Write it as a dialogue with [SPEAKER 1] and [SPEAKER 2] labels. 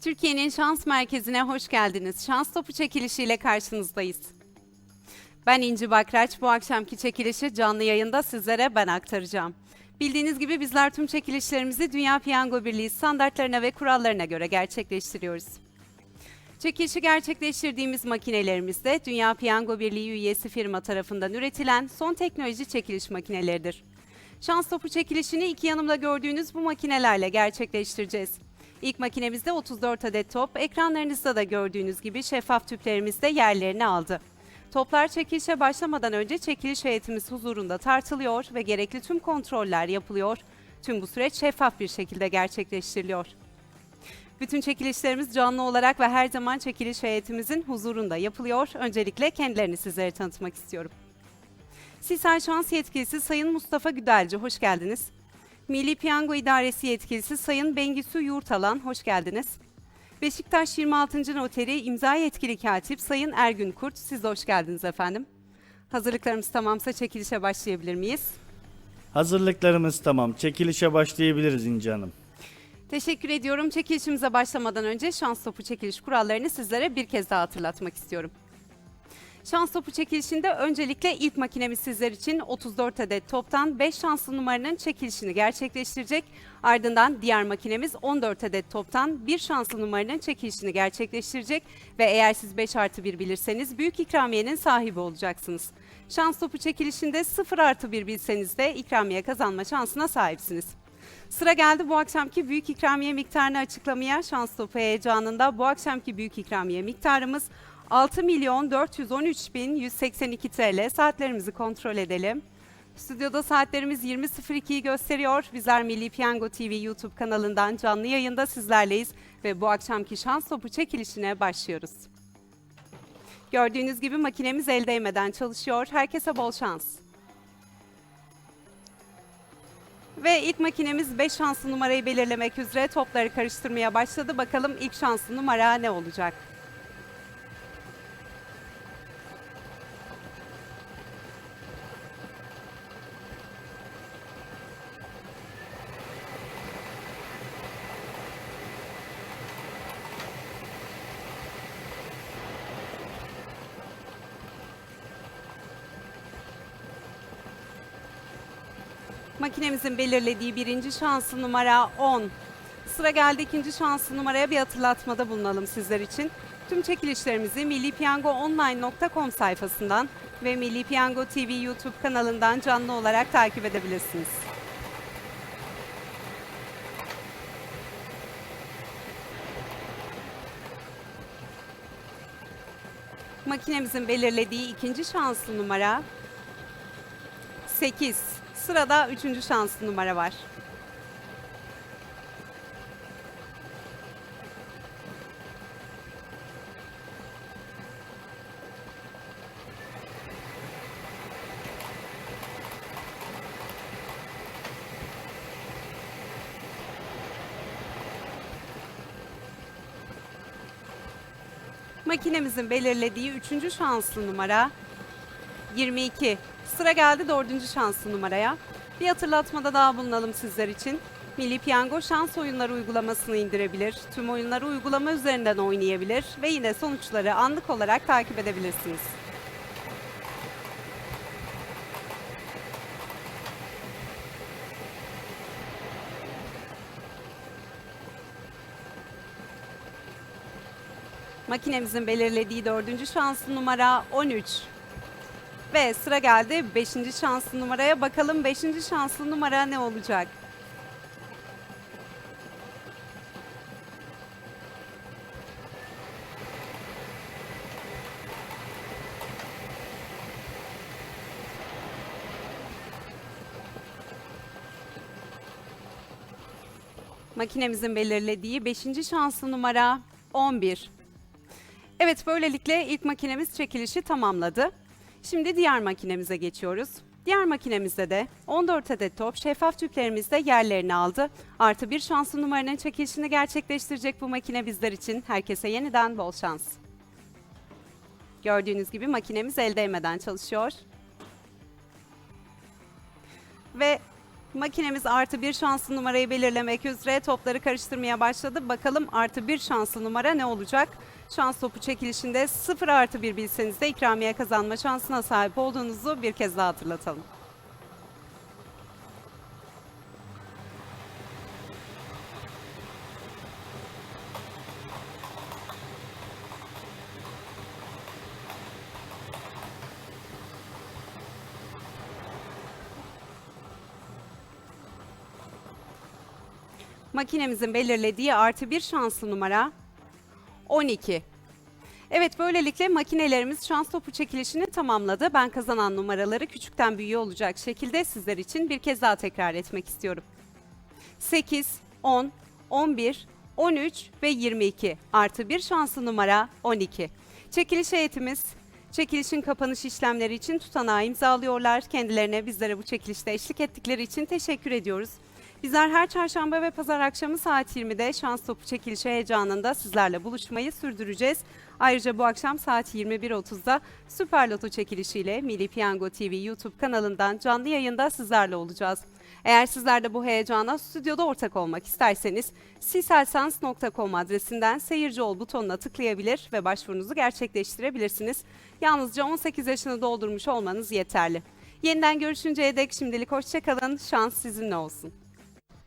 [SPEAKER 1] Türkiye'nin şans merkezine hoş geldiniz. Şans topu çekilişiyle karşınızdayız. Ben İnci Bakraç. Bu akşamki çekilişi canlı yayında sizlere ben aktaracağım. Bildiğiniz gibi bizler tüm çekilişlerimizi Dünya Piyango Birliği standartlarına ve kurallarına göre gerçekleştiriyoruz. Çekilişi gerçekleştirdiğimiz makinelerimizde Dünya Piyango Birliği üyesi firma tarafından üretilen son teknoloji çekiliş makineleridir. Şans topu çekilişini iki yanımda gördüğünüz bu makinelerle gerçekleştireceğiz. İlk makinemizde 34 adet top, ekranlarınızda da gördüğünüz gibi şeffaf tüplerimizde yerlerini aldı. Toplar çekilişe başlamadan önce çekiliş heyetimiz huzurunda tartılıyor ve gerekli tüm kontroller yapılıyor. Tüm bu süreç şeffaf bir şekilde gerçekleştiriliyor. Bütün çekilişlerimiz canlı olarak ve her zaman çekiliş heyetimizin huzurunda yapılıyor. Öncelikle kendilerini sizlere tanıtmak istiyorum. Sisal Şans Yetkilisi Sayın Mustafa Güdelci, hoş geldiniz. Milli Piyango İdaresi Yetkilisi Sayın Bengisu Yurtalan, hoş geldiniz. Beşiktaş 26. Noteri İmza Yetkili Katip Sayın Ergün Kurt, siz de hoş geldiniz efendim. Hazırlıklarımız tamamsa çekilişe başlayabilir miyiz?
[SPEAKER 2] Hazırlıklarımız tamam. Çekilişe başlayabiliriz İnci Hanım.
[SPEAKER 1] Teşekkür ediyorum. Çekilişimize başlamadan önce şans topu çekiliş kurallarını sizlere bir kez daha hatırlatmak istiyorum. Şans topu çekilişinde öncelikle ilk makinemiz sizler için 34 adet toptan 5 şanslı numaranın çekilişini gerçekleştirecek. Ardından diğer makinemiz 14 adet toptan 1 şanslı numaranın çekilişini gerçekleştirecek. Ve eğer siz 5 artı 1 bilirseniz büyük ikramiyenin sahibi olacaksınız. Şans topu çekilişinde 0 artı 1 bilseniz de ikramiye kazanma şansına sahipsiniz. Sıra geldi bu akşamki büyük ikramiye miktarını açıklamaya. Şans topu heyecanında bu akşamki büyük ikramiye miktarımız 6 milyon 413 bin 182 TL. Saatlerimizi kontrol edelim. Stüdyoda saatlerimiz 20.02'yi gösteriyor. Bizler Milli Piyango TV YouTube kanalından canlı yayında sizlerleyiz ve bu akşamki şans topu çekilişine başlıyoruz. Gördüğünüz gibi makinemiz el değmeden çalışıyor. Herkese bol şans. Ve ilk makinemiz 5 şanslı numarayı belirlemek üzere topları karıştırmaya başladı. Bakalım ilk şanslı numara ne olacak? Makinemizin belirlediği birinci şanslı numara 10. Sıra geldi ikinci şanslı numaraya bir hatırlatmada bulunalım sizler için. Tüm çekilişlerimizi millipiyangoonline.com sayfasından ve Milli Piyango TV YouTube kanalından canlı olarak takip edebilirsiniz. Makinemizin belirlediği ikinci şanslı numara 8. Sırada üçüncü şanslı numara var. Makinemizin belirlediği üçüncü şanslı numara 22. Sıra geldi dördüncü şanslı numaraya. Bir hatırlatmada daha bulunalım sizler için. Milli Piyango şans oyunları uygulamasını indirebilir, tüm oyunları uygulama üzerinden oynayabilir ve yine sonuçları anlık olarak takip edebilirsiniz. Makinemizin belirlediği dördüncü şanslı numara 13. Ve sıra geldi 5. şanslı numaraya. Bakalım 5. şanslı numara ne olacak? Makinemizin belirlediği 5. şanslı numara 11. Evet böylelikle ilk makinemiz çekilişi tamamladı. Şimdi diğer makinemize geçiyoruz. Diğer makinemizde de 14 adet top şeffaf tüplerimizde yerlerini aldı. Artı bir şanslı numaranın çekilişini gerçekleştirecek bu makine bizler için. Herkese yeniden bol şans. Gördüğünüz gibi makinemiz el değmeden çalışıyor. Ve Makinemiz artı bir şanslı numarayı belirlemek üzere topları karıştırmaya başladı. Bakalım artı bir şanslı numara ne olacak? Şans topu çekilişinde 0 artı bir bilseniz de ikramiye kazanma şansına sahip olduğunuzu bir kez daha hatırlatalım. Makinemizin belirlediği artı bir şanslı numara 12. Evet böylelikle makinelerimiz şans topu çekilişini tamamladı. Ben kazanan numaraları küçükten büyüğe olacak şekilde sizler için bir kez daha tekrar etmek istiyorum. 8, 10, 11, 13 ve 22 artı bir şanslı numara 12. Çekiliş heyetimiz çekilişin kapanış işlemleri için tutanağı imzalıyorlar. Kendilerine bizlere bu çekilişte eşlik ettikleri için teşekkür ediyoruz. Bizler her çarşamba ve pazar akşamı saat 20'de şans topu çekilişi heyecanında sizlerle buluşmayı sürdüreceğiz. Ayrıca bu akşam saat 21.30'da Süper Loto çekilişiyle Milli Piyango TV YouTube kanalından canlı yayında sizlerle olacağız. Eğer sizler de bu heyecana stüdyoda ortak olmak isterseniz siselsans.com adresinden seyirci ol butonuna tıklayabilir ve başvurunuzu gerçekleştirebilirsiniz. Yalnızca 18 yaşını doldurmuş olmanız yeterli. Yeniden görüşünceye dek şimdilik hoşçakalın, şans sizinle olsun.